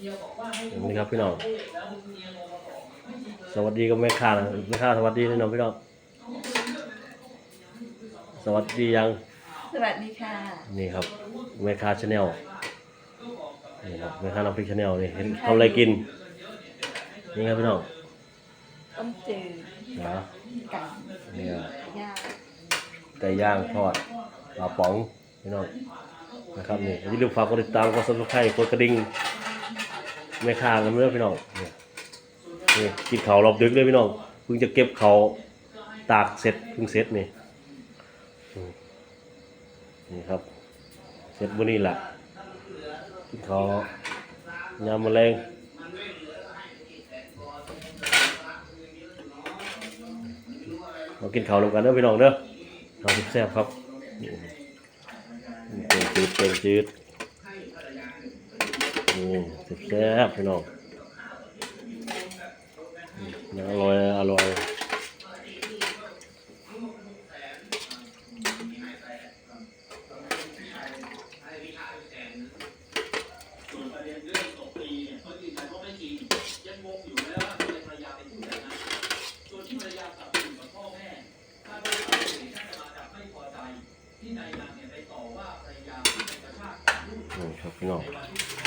นี่ครับพี่น้อง สวัสดีกับแม่ค้านะแม่ค้าสวัสดีพี่น้องพี่น้อง สวัสดียัง สวัสดีค่ะ นี่ครับแม่ค้าชาแนลนี่ครับแม่ค้าน้ำพริกชาแนลนี่เห็นทำอะไรกิน นี่ครับพี่น้อง ต้มจืดนะไก่เนี่ยย่างไก่ย่างทอดปลาป๋องพี่น้องนะครับนี่อย่าลืมฝากกดติดตามกดซับสไครต์กดกระดิ่ง แม่ค้ากันเรื่อยพี่น้องนี่กินเขารอบดึกเลยพี่น้องเพิ่งจะเก็บเขาตากเสร็จเพิ่งเสร็จนี่นี่ครับ เสร็จวันนี้แหละกินเขายามแมลงมากินข้าวรวมกันเด้อพี่น้องเด้อข้าวแซ่บครับเก่งจืดเก่งจืด นี่แซ่บพี่น้องอืมอร่อยอร่อยนี่ครับพี่น้อง